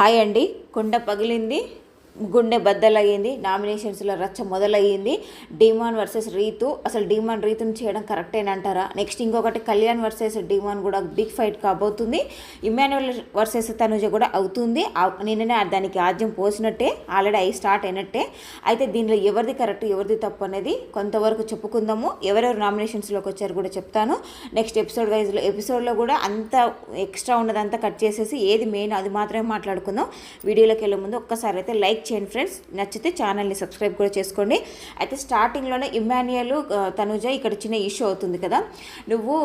Hi అండి. కుండ పగిలింది. గుండె బద్దలయ్యింది నామినేషన్స్లో రచ్చ మొదలయ్యింది. డిమాన్ వర్సెస్ రీతు అసలు డిమాన్ రీతుని చేయడం కరెక్టేనంటారా? నెక్స్ట్ ఇంకొకటి కళ్యాణ్ వర్సెస్ డిమాన్ కూడా బిగ్ ఫైట్ కాబోతుంది. ఇమాన్యువల్ వర్సెస్ తనుజ కూడా అవుతుంది. నిన్ననే దానికి ఆద్యం పోసినట్టే ఆల్రెడీ అయి స్టార్ట్ అయినట్టే. అయితే దీనిలో ఎవరిది కరెక్ట్ ఎవరిది తప్పు అనేది కొంతవరకు చెప్పుకుందాము. ఎవరెవరు నామినేషన్స్లోకి వచ్చారు కూడా చెప్తాను. నెక్స్ట్ ఎపిసోడ్ వైజ్లో ఎపిసోడ్లో కూడా అంత ఎక్స్ట్రా ఉన్నదంతా కట్ చేసేసి ఏది మెయిన్ అది మాత్రమే మాట్లాడుకుందాం. వీడియోలోకి వెళ్ళే ముందు ఒక్కసారి అయితే లైక్ చేయండి ఫ్రెండ్స్ నచ్చితే ఛానల్ని సబ్స్క్రైబ్ కూడా చేసుకోండి. అయితే స్టార్టింగ్లోనే ఇమాన్యుయల్ తనుజ ఇక్కడ చిన్న ఇష్యూ అవుతుంది కదా. నువ్వు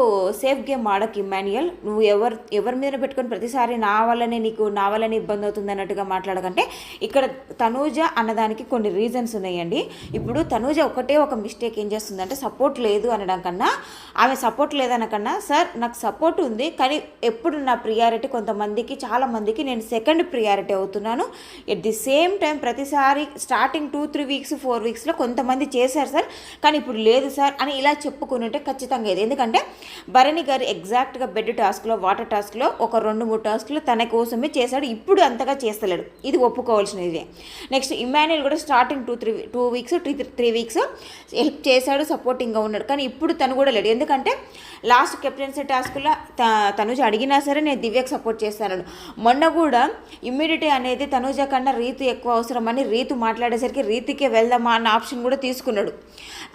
సేఫ్ గేమ్ ఆడకు ఇమాన్యుయల్ నువ్వు ఎవరు ఎవరి మీద పెట్టుకొని ప్రతిసారి నా వల్లనే నీకు నా వల్లనే ఇబ్బంది అవుతుంది అన్నట్టుగా మాట్లాడకంటే ఇక్కడ తనూజ అన్నదానికి కొన్ని రీజన్స్ ఉన్నాయండి. ఇప్పుడు తనూజ ఒకటే ఒక మిస్టేక్ ఏం చేస్తుందంటే సపోర్ట్ లేదు అనడం కన్నా ఆమె సపోర్ట్ లేదనకన్నా సార్ నాకు సపోర్ట్ ఉంది కానీ ఎప్పుడు నా ప్రియారిటీ కొంతమందికి చాలా మందికి నేను సెకండ్ ప్రియారిటీ అవుతున్నాను. ఎట్ ది సేమ్ టైం ప్రతిసారి starting two three weeks four వీక్స్లో కొంతమంది చేశారు సార్ కానీ ఇప్పుడు లేదు సార్ అని ఇలా చెప్పుకుని ఉంటే ఖచ్చితంగా ఇది. ఎందుకంటే భరణి గారు ఎగ్జాక్ట్గా బెడ్ టాస్క్లో వాటర్ టాస్క్లో ఒక రెండు మూడు టాస్క్లు తన కోసమే చేశాడు ఇప్పుడు అంతగా చేస్తలేడు. ఇది ఒప్పుకోవాల్సినదే. నెక్స్ట్ ఇమాన్యుల్ కూడా starting two three two weeks three three weeks help చేశాడు సపోర్టింగ్గా ఉన్నాడు. కానీ ఇప్పుడు తను కూడా లేడు. ఎందుకంటే లాస్ట్ కెప్టెన్సీ టాస్క్లో తనుజ అడిగినా సరే నేను దివ్యకు సపోర్ట్ చేస్తాను మొన్న కూడా ఇమ్యూనిటీ అనేది తనుజ కన్నా రీతి ఎక్కువ అవసరమని రీతు మాట్లాడేసరికి రీతికే వెళ్దామా అన్న ఆప్షన్ కూడా తీసుకున్నాడు.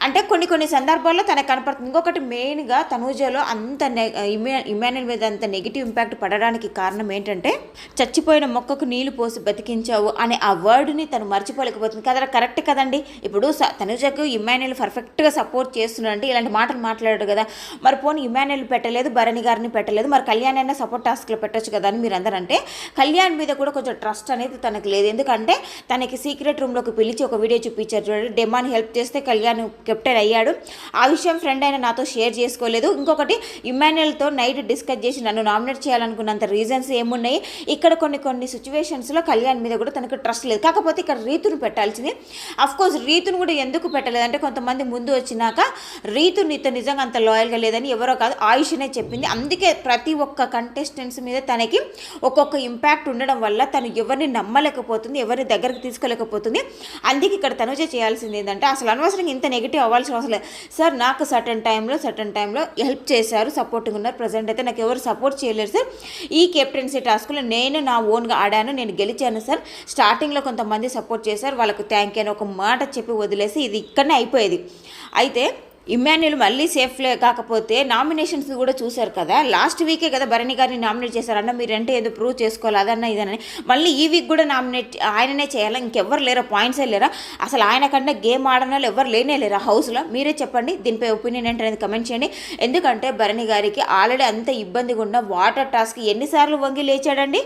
అంటే కొన్ని కొన్ని సందర్భాల్లో తనకు కనపడుతుంది. ఇంకొకటి మెయిన్గా తనూజలో అంత నె ఇమ్యా ఇమాన్యుల్ మీద అంత నెగిటివ్ ఇంపాక్ట్ పడడానికి కారణం ఏంటంటే చచ్చిపోయిన మొక్కకు నీళ్ళు పోసి బతికించావు అనే ఆ వర్డ్ని తను మర్చిపోలేకపోతుంది. కదా కరెక్ట్ కదండి? ఇప్పుడు స- తనుజకు ఇమాన్యుల్ పర్ఫెక్ట్గా సపోర్ట్ చేస్తున్నాడంటే ఇలాంటి మాటలు మాట్లాడాడు కదా. మరి పోనీ ఇమాన్యుల్ పెట్టలేదు భరణి గారిని పెట్టలేదు మరి కళ్యాణ్ అయినా సపోర్ట్ టాస్క్లో పెట్టొచ్చు కదా అని మీరు అందరంటే కళ్యాణ్ మీద కూడా కొంచెం ట్రస్ట్ అనేది తనకు లేదు. ఎందుకంటే తనకి సీక్రెట్ రూమ్లోకి పిలిచి ఒక వీడియో చూపించారు. చూడండి డెమాన్ హెల్ప్ చేస్తే కళ్యాణ్ కెప్టెన్ అయ్యాడు. ఆ విషయం ఫ్రెండ్ అయిన నాతో షేర్ చేసుకోలేదు. ఇంకొకటి ఇమాన్యుల్తో నైట్ డిస్కస్ చేసి నన్ను నామినేట్ చేయాలనుకున్నంత రీజన్స్ ఏమున్నాయి? ఇక్కడ కొన్ని కొన్ని సిచ్యువేషన్స్లో కళ్యాణ్ మీద కూడా తనకు ట్రస్ట్ లేదు. కాకపోతే ఇక్కడ రీతును పెట్టాల్సింది. అఫ్ కోర్స్ రీతును కూడా ఎందుకు పెట్టలేదు? అంటే కొంతమంది ముందు వచ్చినాక రీతు నీతో నిజంగా అంత లాయల్గా లేదని ఎవరో కాదు ఆయుష్నే చెప్పింది. అందుకే ప్రతి ఒక్క కంటెస్టెంట్స్ మీద తనకి ఒక్కొక్క ఇంపాక్ట్ ఉండడం వల్ల తను ఎవరిని నమ్మలేకపోతుంది ఎవరిని దగ్గరకు తీసుకోలేకపోతుంది. అందుకే ఇక్కడ తనుజ చేయాల్సింది ఏంటంటే అసలు అనవసరంగా ఇంత నెగిటివ్ అవ్వాల్సిన అవసరం లేదు. సార్ నాకు సటన్ టైంలో సటన్ టైంలో హెల్ప్ చేశారు సపోర్టింగ్ ఉన్నారు. ప్రజెంట్ అయితే నాకు ఎవరు సపోర్ట్ చేయలేరు సార్. ఈ కెప్టెన్సీ టాస్క్లో నేను నా ఓన్గా ఆడాను నేను గెలిచాను సార్. స్టార్టింగ్లో కొంతమంది సపోర్ట్ చేశారు. వాళ్ళకు థ్యాంక్ యూ అని ఒక మాట చెప్పి వదిలేసి ఇది ఇక్కడనే అయిపోయేది. అయితే ఇమ్మాన్యుల్ మళ్ళీ సేఫ్లే కాకపోతే నామినేషన్స్ కూడా చూశారు కదా. లాస్ట్ వీకే కదా భరణి గారిని నామినేట్ చేశారన్న మీరంటే ఏదో ప్రూవ్ చేసుకోవాలి అదన్న ఇదనని మళ్ళీ ఈ వీక్ కూడా నామినేట్ ఆయననే చేయాలా? ఇంకెవ్వరు లేరా? పాయింట్సే లేరా? అసలు ఆయన కంటే గేమ్ ఆడని వాళ్ళు ఎవరు లేనే లేరా హౌస్లో మీరే చెప్పండి. దీనిపై ఒపీనియన్ ఏంటనేది కమెంట్ చేయండి. ఎందుకంటే భరణి గారికి ఆల్రెడీ అంత ఇబ్బందిగా ఉన్న వాటర్ టాస్క్ ఎన్నిసార్లు వంగి లేచాడండి.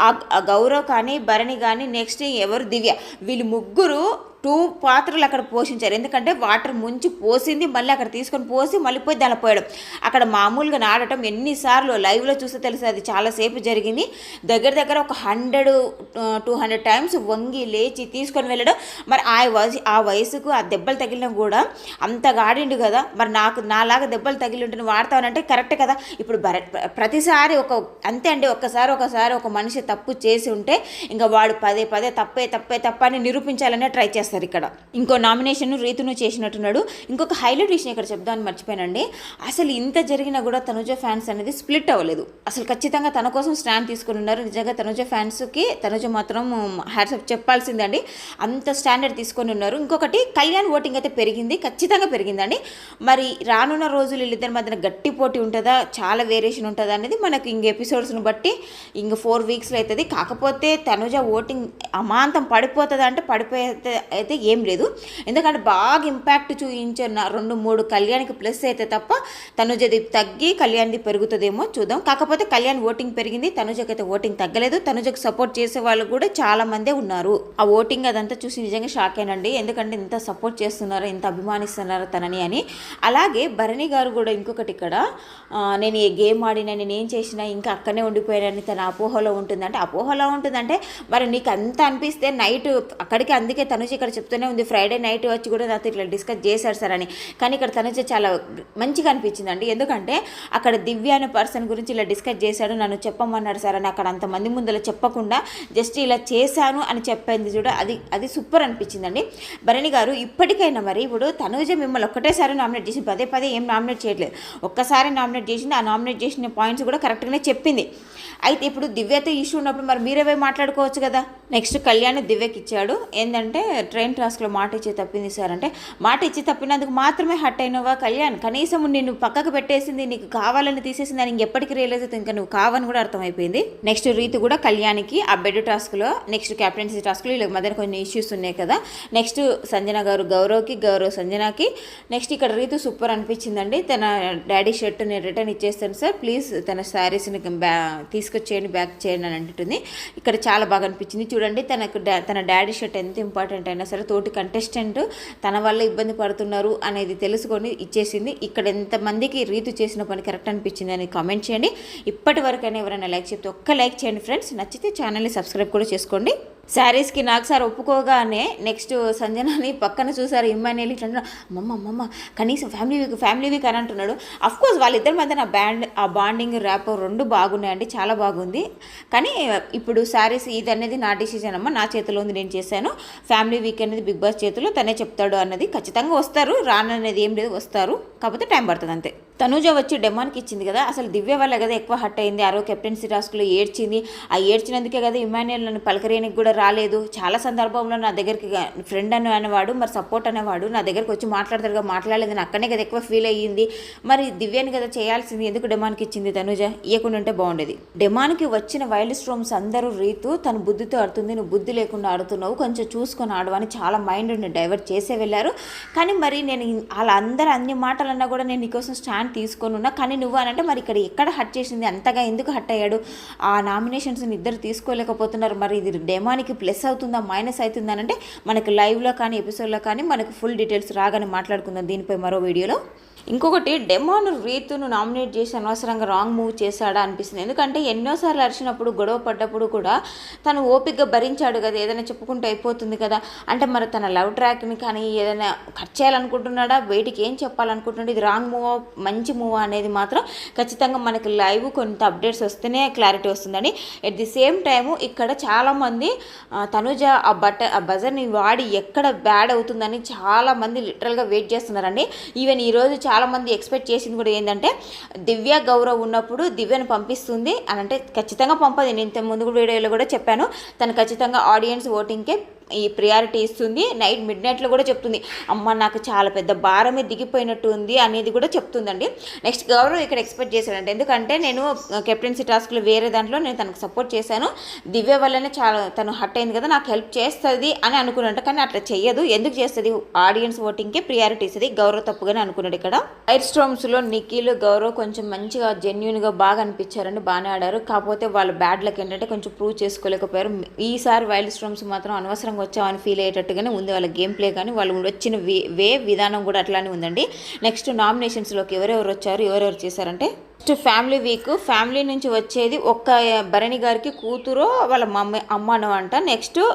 ఆ ఆ గౌరవ్ కానీ భరణి కానీ నెక్స్ట్ ఎవరు? దివ్య. వీళ్ళు ముగ్గురు టూ పాత్రలు అక్కడ పోషించారు. ఎందుకంటే వాటర్ ముంచి పోసింది మళ్ళీ అక్కడ తీసుకొని పోసి మళ్ళీ పోయి దానిలో పోయడం. అక్కడ మామూలుగా నాడటం ఎన్నిసార్లు లైవ్లో చూస్తే తెలుసు అది చాలాసేపు జరిగింది. దగ్గర దగ్గర ఒక హండ్రెడ్ టూ హండ్రెడ్ టైమ్స్ వంగి లేచి తీసుకొని వెళ్ళడం. మరి ఆ వయసు ఆ వయసుకు ఆ దెబ్బలు తగిలినా కూడా అంతగా ఆడిండు కదా. మరి నాకు నాలాగా దెబ్బలు తగిలి ఉంటే వాడతానంటే కరెక్ట్ కదా. ఇప్పుడు భర ప్రతిసారి ఒక అంతే అండి ఒక్కసారి ఒకసారి ఒక మనిషి తప్పు చేసి ఉంటే ఇంకా వాడు పదే పదే తప్పే తప్పే తప్ప అని నిరూపించాలనే ట్రై చేస్తారు. ఇక్కడ. ఇంకో నామినేషన్ రీతును చేసినట్టున్నాడు. ఇంకొక హైలైట్ విషయం ఇక్కడ చెప్దామని మర్చిపోయానండి. అసలు ఇంత జరిగినా కూడా తనుజ ఫ్యాన్స్ అనేది స్ప్లిట్ అవ్వలేదు. అసలు ఖచ్చితంగా తన కోసం స్టాండ్ తీసుకుని ఉన్నారు. నిజంగా తనుజ ఫ్యాన్స్కి తనుజ మాత్రం హ్యాట్సప్ చెప్పాల్సిందండి. అంత స్టాండర్డ్ తీసుకొని ఉన్నారు. ఇంకొకటి కళ్యాణ్ ఓటింగ్ అయితే పెరిగింది. ఖచ్చితంగా పెరిగిందండి. మరి రానున్న రోజులు వీళ్ళిద్దరి మధ్యన గట్టి పోటీ ఉంటుందా? చాలా వేరియేషన్ ఉంటుందా అనేది మనకి ఇంక ఎపిసోడ్స్ని బట్టి ఇంక ఫోర్ వీక్స్లో అవుతుంది కాకపోతే తనుజ ఓటింగ్ అమాంతం పడిపోతుందా అంటే పడిపోయే అయితే ఏం లేదు. ఎందుకంటే బాగా ఇంపాక్ట్ చూపించిన రెండు మూడు కళ్యాణ్కి ప్లస్ అయితే తప్ప తనుజది తగ్గి కళ్యాణ్ది పెరుగుతుందేమో చూద్దాం. కాకపోతే కళ్యాణ్ ఓటింగ్ పెరిగింది తనుజకి అయితే ఓటింగ్ తగ్గలేదు. తనుజకు సపోర్ట్ చేసే వాళ్ళు కూడా చాలా మందే ఉన్నారు. ఆ ఓటింగ్ అదంతా చూసి నిజంగా షాక్ అయినండి. ఎందుకంటే ఇంత సపోర్ట్ చేస్తున్నారో ఇంత అభిమానిస్తున్నారో తనని అని. అలాగే భరణి గారు కూడా ఇంకొకటి ఇక్కడ నేను ఏ గేమ్ ఆడినా నేను ఏం చేసినా ఇంకా అక్కడనే ఉండిపోయానని తన అపోహలో ఉంటుందంటే అపోహలో ఉంటుందంటే మరి నీకు అంత అనిపిస్తే నైట్ అక్కడికి అందుకే తనుజ ఇక్కడ ఇక్కడ చెప్తూనే ఉంది. ఫ్రైడే నైట్ వచ్చి కూడా నాతో ఇట్లా డిస్కస్ చేశాడు సార్ అని. కానీ ఇక్కడ తనుజ చాలా మంచిగా అనిపించిందండి. ఎందుకంటే అక్కడ దివ్య అనే పర్సన్ గురించి ఇలా డిస్కస్ చేశాడు. నన్ను చెప్పమన్నాడు సార్ అని అక్కడ అంతమంది ముందర చెప్పకుండా జస్ట్ ఇలా చేశాను అని చెప్పింది చూడ అది అది సూపర్ అనిపించిందండి. భరణి గారు ఇప్పటికైనా మరి ఇప్పుడు తనుజ మిమ్మల్ని ఒక్కటేసారి నామినేట్ చేసి పదే పదే ఏం నామినేట్ చేయట్లేదు. ఒక్కసారి నామినేట్ చేసింది. ఆ నామినేట్ చేసిన పాయింట్స్ కూడా కరెక్ట్గానే చెప్పింది. అయితే ఇప్పుడు దివ్యతో ఇష్యూ ఉన్నప్పుడు మరి మీరే పోయి మాట్లాడుకోవచ్చు కదా? నెక్స్ట్ కళ్యాణ్ దివ్యకి ఇచ్చాడు. ఏంటంటే ట్రైన్ టాస్క్లో మాట ఇచ్చి తప్పింది సార్. అంటే మాట ఇచ్చి తప్పినందుకు మాత్రమే హట్ అయినవా కళ్యాణ్? కనీసం నిన్ను పక్కకు పెట్టేసింది నీకు కావాలని తీసేసింది అని ఎప్పటికీ రియలైజ్ అవుతుంది ఇంకా నువ్వు కావని కూడా అర్థమైపోయింది. నెక్స్ట్ రీతి కూడా కళ్యాణ్కి ఆ బెడ్ టాస్క్లో నెక్స్ట్ క్యాప్టెన్సీ టాస్క్లో వీళ్ళకి మధ్యన కొన్ని ఇష్యూస్ ఉన్నాయి కదా. నెక్స్ట్ సంజన గారు గౌరవ్కి గౌరవ్ సంజనకి. నెక్స్ట్ ఇక్కడ రీతు సూపర్ అనిపించిందండి. తన డాడీ షర్ట్ నేను రిటర్న్ ఇచ్చేస్తాను సార్. ప్లీజ్ తన శారీస్ని బ్యా తీసుకొచ్చేయండి బ్యాక్ చేయండి అని అంటుంది ఇక్కడ చాలా బాగా అనిపించింది. చూడండి తనకు తన డాడీ షర్ట్ ఎంత ఇంపార్టెంట్ అయినా సరే తోటి కంటెస్టెంట్ తన వల్ల ఇబ్బంది పడుతున్నారు అనేది తెలుసుకొని ఇచ్చేసింది. ఇక్కడ ఎంతమందికి రీతు చేసిన పని కరెక్ట్ అనిపించింది అని కామెంట్ చేయండి. ఇప్పటి వరకైనా ఎవరైనా లైక్ చెప్తే ఒక్క లైక్ చేయండి ఫ్రెండ్స్ నచ్చితే ఛానల్ని సబ్స్క్రైబ్ కూడా చేసుకోండి. శారీస్కి నాకు సార్ ఒప్పుకోగానే నెక్స్ట్ సంజనాని పక్కన చూసారు ఇమ్మానియల్ ఇట్లా అమ్మమ్మ అమ్మమ్మ కనీసం ఫ్యామిలీ వీక్ ఫ్యామిలీ వీక్ అని అంటున్నాడు. అఫ్కోర్స్ వాళ్ళిద్దరి మధ్య నా బ్యాండ్ ఆ బాండింగ్ ర్యాప్ రెండు బాగున్నాయండి చాలా బాగుంది. కానీ ఇప్పుడు శారీస్ ఇది అనేది నా డిసిజన్ అమ్మ నా చేతిలో ఉంది నేను చేశాను. ఫ్యామిలీ వీక్ అనేది బిగ్ బాస్ చేతిలో తనే చెప్తాడు అన్నది ఖచ్చితంగా వస్తారు రాననేది ఏం లేదు వస్తారు. కాకపోతే టైం పడుతుంది అంతే. తనూజ వచ్చి డెమాన్కి ఇచ్చింది కదా అసలు దివ్య వల్ల కదా ఎక్కువ హట్ అయింది. ఆ రోజు కెప్టెన్సీ టాస్క్లో ఏడ్చింది. ఆ ఏడ్చినందుకే కదా ఇమాన్యుయల్ నన్ను పలకరేనికి కూడా రాలేదు. చాలా సందర్భంలో నా దగ్గరికి ఫ్రెండ్ అని అనేవాడు మరి సపోర్ట్ అనేవాడు నా దగ్గరికి వచ్చి మాట్లాడతాడుగా మాట్లాడలేదు. నేను అక్కడనే కదా ఎక్కువ ఫీల్ అయ్యింది. మరి దివ్యాని కదా చేయాల్సింది. ఎందుకు డెమాన్కి ఇచ్చింది తనుజ? ఇవ్వకుండా ఉంటే బాగుండేది. డెమాన్కి వచ్చిన వైల్డ్ స్ట్రోమ్స్ అందరూ రీతు తను బుద్ధితో ఆడుతుంది. నువ్వు బుద్ధి లేకుండా ఆడుతున్నావు. కొంచెం చూసుకొని ఆడవని చాలా మైండ్ని డైవర్ట్ చేసే వెళ్ళారు. కానీ మరి నేను వాళ్ళ అందరూ అన్ని మాటలు అన్నా కూడా నేను నీకోసం స్టాండ్ తీసుకొని ఉన్నా. కానీ నువ్వు అని అంటే మరి ఇక్కడ ఎక్కడ హట్ చేసింది? అంతగా ఎందుకు హట్ అయ్యాడు? ఆ నామినేషన్స్ ఇద్దరు తీసుకోలేకపోతున్నారు. మరి ఇది డెమానికి ప్లస్ అవుతుందా మైనస్ అవుతుందా అంటే మనకి లైవ్లో కానీ ఎపిసోడ్లో కానీ మనకు ఫుల్ డీటెయిల్స్ రాగానే మాట్లాడుకుందాం దీనిపై మరో వీడియోలో. ఇంకొకటి డెమాన్ రీతును నామినేట్ చేసి అనవసరంగా రాంగ్ మూవ్ చేశాడా అనిపిస్తుంది. ఎందుకంటే ఎన్నోసార్లు అరిచినప్పుడు గొడవ పడ్డప్పుడు కూడా తను ఓపికగా భరించాడు కదా ఏదైనా చెప్పుకుంటూ అయిపోతుంది కదా. అంటే మరి తన లవ్ ట్రాక్ని కానీ ఏదైనా కట్ చేయాలనుకుంటున్నాడా? బయటికి ఏం చెప్పాలనుకుంటున్నాడు? ఇది రాంగ్ మూవ్ మంచి మూవ్ అనేది మాత్రం ఖచ్చితంగా మనకి లైవ్ కొంత అప్డేట్స్ వస్తేనే క్లారిటీ వస్తుందని. ఎట్ ది సేమ్ టైము ఇక్కడ చాలామంది తనుజ ఆ బట్ట ఆ బజర్ని వాడి ఎక్కడ బ్యాడ్ అవుతుందని చాలామంది లిటరల్గా వెయిట్ చేస్తున్నారండి. ఈవెన్ ఈరోజు చాలా చాలామంది ఎక్స్పెక్ట్ చేసింది కూడా ఏంటంటే దివ్య గౌరవ్ ఉన్నప్పుడు దివ్యను పంపిస్తుంది అని అంటే ఖచ్చితంగా పంపదు. నేను ఇంత ముందు వీడియోలో కూడా చెప్పాను. తను ఖచ్చితంగా ఆడియన్స్ ఓటింగ్కే ఈ ప్రియారిటీ ఇస్తుంది. నైట్ మిడ్ నైట్లో కూడా చెప్తుంది. అమ్మ నాకు చాలా పెద్ద భారమే దిగిపోయినట్టు ఉంది అనేది కూడా చెప్తుందండి. నెక్స్ట్ గౌరవ్ ఇక్కడ ఎక్స్పెక్ట్ చేశాడంటే. ఎందుకంటే నేను కెప్టెన్సీ టాస్క్లో వేరే దాంట్లో నేను తనకు సపోర్ట్ చేశాను. దివ్య వల్లనే చాలా తను హట్ అయింది కదా నాకు హెల్ప్ చేస్తుంది అని అనుకున్నట్టు కానీ అట్లా చెయ్యదు. ఎందుకు చేస్తుంది? ఆడియన్స్ ఓటింగ్కే ప్రియారిటీ ఇస్తుంది. గౌరవ్ తప్పుగానే అనుకున్నాడు ఇక్కడ. ఫైర్ స్ట్రోమ్స్లో నిఖిల్ గౌరవ్ కొంచెం మంచిగా జెన్యున్గా బాగా అనిపించారని బాగానే ఆడారు. కాకపోతే వాళ్ళ బ్యాడ్ లక్ ఏంటంటే కొంచెం ప్రూవ్ చేసుకోలేకపోయారు. ఈసారి వైల్డ్ స్ట్రోమ్స్ మాత్రం అనవసరంగా వచ్చామని ఫీల్ అయ్యేటట్టుగానే ఉంది. వాళ్ళ గేమ్ ప్లే కానీ వాళ్ళు వచ్చిన వే వే విధానం కూడా అట్లానే ఉందండి. నెక్స్ట్ నామినేషన్స్లోకి ఎవరెవరు వచ్చారు ఎవరెవరు చేశారంటే నెక్స్ట్ ఫ్యామిలీ వీక్ ఫ్యామిలీ నుంచి వచ్చేది ఒక్క భరణి గారికి కూతురు వాళ్ళ మమ్మీ అమ్మను అంట నెక్స్ట్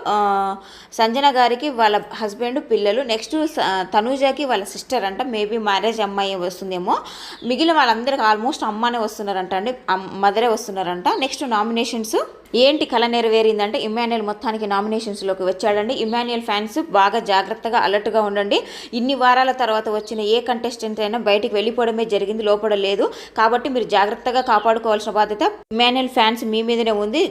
సంజన గారికి వాళ్ళ హస్బెండ్ పిల్లలు. నెక్స్ట్ స- తనూజకి వాళ్ళ సిస్టర్ అంట. మేబీ మ్యారేజ్ అమ్మాయి వస్తుందేమో. మిగిలిన వాళ్ళందరికీ ఆల్మోస్ట్ అమ్మనే వస్తున్నారంట అండి. మదరే వస్తున్నారంట. నెక్స్ట్ నామినేషన్స్ ఏంటి కళ నెరవేరిందంటే ఇమాన్యుయల్ మొత్తానికి నామినేషన్స్లోకి వచ్చాడండి. ఇమాన్యుయల్ ఫ్యాన్స్ బాగా జాగ్రత్తగా అలర్ట్గా ఉండండి. ఇన్ని వారాల తర్వాత వచ్చిన ఏ కంటెస్టెంట్ అయినా బయటికి వెళ్ళిపోవడమే జరిగింది లోపడలేదు కాబట్టి మీరు జాగ్రత్తగా కాపాడుకోవాల్సిన బాధ్యత ఇమాన్యుయల్ ఫ్యాన్స్ మీ మీదనే ఉంది.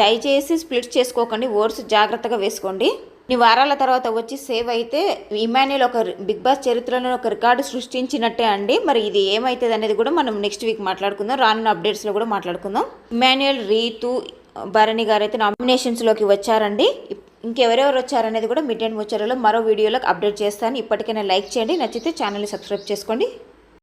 దయచేసి స్ప్లిట్ చేసుకోకండి ఓట్స్ జాగ్రత్తగా వేసుకోండి. ఇన్ని వారాల తర్వాత వచ్చి సేవ్ అయితే ఇమాన్యుల్ ఒక బిగ్ బాస్ చరిత్రలో ఒక రికార్డు సృష్టించినట్టే అండి. మరి ఇది ఏమవుతుంది అనేది కూడా మనం నెక్స్ట్ వీక్ మాట్లాడుకుందాం. రానున్న అప్డేట్స్లో కూడా మాట్లాడుకుందాం. ఇమాన్యుయల్ రీతు భరణి గారు అయితే నామినేషన్స్లోకి వచ్చారండి. ఇంకెవరెవరు వచ్చారనేది కూడా మిడ్ అండ్ ముచ్చరలో మరో వీడియోలోకి అప్డేట్ చేస్తాను. ఇప్పటికైనా లైక్ చేయండి నచ్చితే ఛానల్ని సబ్స్క్రైబ్ చేసుకోండి.